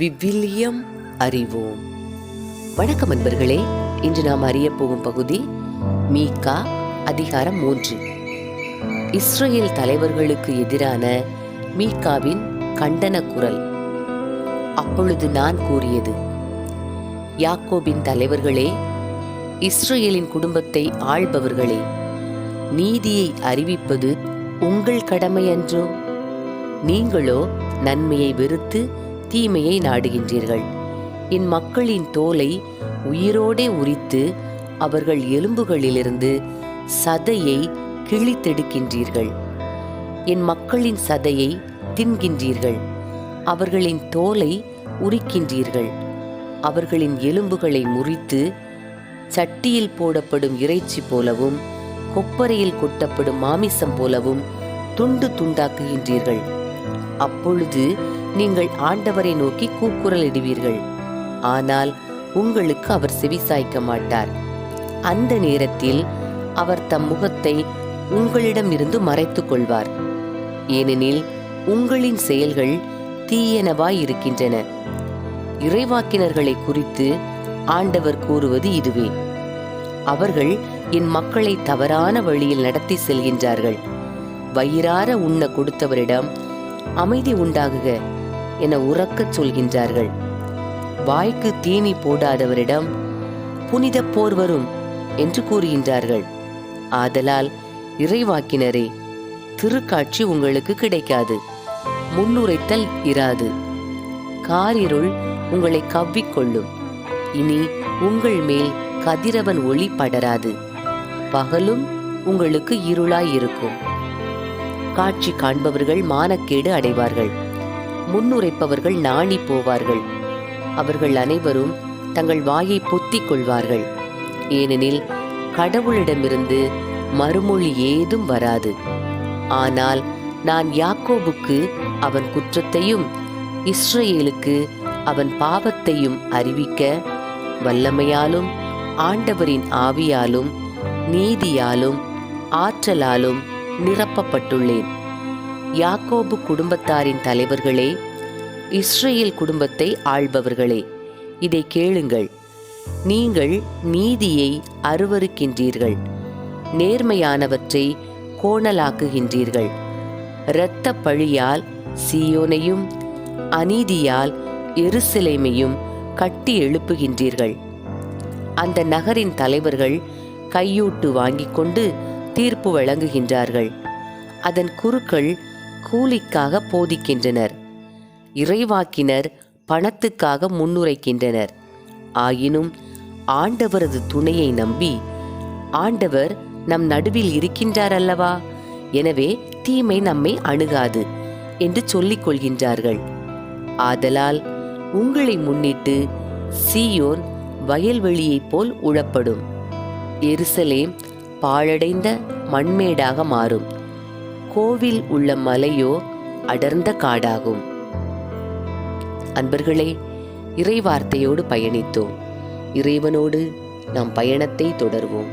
விவிலியம் அறிவோம். வணக்கம் அன்பர்களே இன்று நாம் அறிய போகும் பகுதி மீகா அதிகாரம் மூன்று. இஸ்ரேல் தலைவர்களுக்கு எதிரான மீகாவின் கண்டன குரல். அப்பொழுது நான் கூறியது யாக்கோபின் தலைவர்களே இஸ்ரேலின் குடும்பத்தை ஆள்பவர்களே நீதியை அறிவிப்பது உங்கள் கடமை அன்றோ நீங்களோ நன்மையை வெறுத்து தீமையை நாடுகின்றீர்கள். என் மக்களின் தோலை உயிரோடே உரித்து அவர்கள் எலும்புகளிலிருந்து சதையை கிழித்தெடுக்கின்றீர்கள். என் மக்களின் சதையை தின்கின்றீர்கள். அவர்களின் தோலை உரிக்கின்றீர்கள். அவர்களின் எலும்புகளை முறித்து சட்டியில் போடப்படும் இறைச்சி போலவும் கொப்பரையில் கொட்டப்படும் மாமிசம் போலவும் துண்டு துண்டாக்குகின்றீர்கள். அப்பொழுது நீங்கள் ஆண்டவரை நோக்கி கூக்குரலிடுவீர்கள். ஆனால் உங்களுக்கு அவர் செவிசாய்க்க மாட்டார். அந்த நேரத்தில் அவர் தம் முகத்தை உங்களிடமிருந்து மறைத்து கொள்வார். ஏனெனில் உங்களின் செயல்கள் தீயனவாய் இருக்கின்றன இறைவாக்கினர்களை குறித்து ஆண்டவர் கூறுவது இதுவே. அவர்கள் என் மக்களை தவறான வழியில் நடத்தி செல்கின்றார்கள். வயிறார உண்ண கொடுத்தவரிடம் அமைதி உண்டாகுக. என உறக்கச் சொல்கின்றார்கள். வாய்க்கு தீனி போடாதவரிடம் புனித போர் வரும் என்று கூறுகின்றார்கள். ஆதலால் இறைவாக்கினரே திருக்காட்சி உங்களுக்கு கிடைக்காது. முன்னுரைத்தல் இராது. காரிருள் உங்களை கவ்விக்கொள்ளும். இனி உங்கள் மேல் கதிரவன் ஒளி படராது. பகலும் உங்களுக்கு இருளாய் இருக்கும். காட்சி காண்பவர்கள் மானக்கேடு அடைவார்கள். முன்னுரைப்பவர்கள் நாணி போவார்கள். அவர்கள் அனைவரும் தங்கள் வாயை பொத்திக் கொள்வார்கள். ஏனெனில் கடவுளிடமிருந்து மறுமொழி ஏதும் வராது. ஆனால் நான் யாக்கோபுக்கு அவன் குற்றத்தையும் இஸ்ரேலுக்கு அவன் பாவத்தையும் அறிவிக்க வல்லமையாலும் ஆண்டவரின் ஆவியாலும் நீதியாலும் ஆற்றலாலும் நிரப்பப்பட்டுள்ளேன். யாக்கோபு குடும்பத்தாரின் தலைவர்களே இஸ்ரேல் குடும்பத்தை ஆள்பவர்களே இதை கேளுங்கள். நீங்கள் நீதியை அருவருக்கின்றீர்கள் நேர்மையானவற்றை கோணலாக்குகின்றீர்கள். இரத்த பழியால் சியோனையும் அநீதியால் எருசலேமையும் கட்டி எழுப்புகின்றீர்கள். அந்த நகரின் தலைவர்கள் கையூட்டு வாங்கிக் கொண்டு தீர்ப்பு வழங்குகின்றார்கள். அதன் குருக்கள் கூலிக்காக போதிக்கின்றனர். இறைவாக்கினர் பணத்துக்காக முன்னுரைக்கின்றனர். ஆயினும் ஆண்டவரது துணையை நம்பி ஆண்டவர் நம் நடுவில் இருக்கின்றார் அல்லவா எனவே தீமை நம்மை அணுகாது என்று சொல்லிக் கொள்கின்றார்கள். ஆதலால் உங்களை முன்னிட்டு சீயோன் வயல்வெளியைப் போல் உழப்படும். எருசலேம் பாழடைந்த மண்மேடாக மாறும். கோவில் உள்ள மலையோ அடர்ந்த காடாகும். அன்பர்களே இறைவார்த்தையோடு பயணித்தோம். இறைவனோடு நாம் பயணத்தை தொடர்வோம்.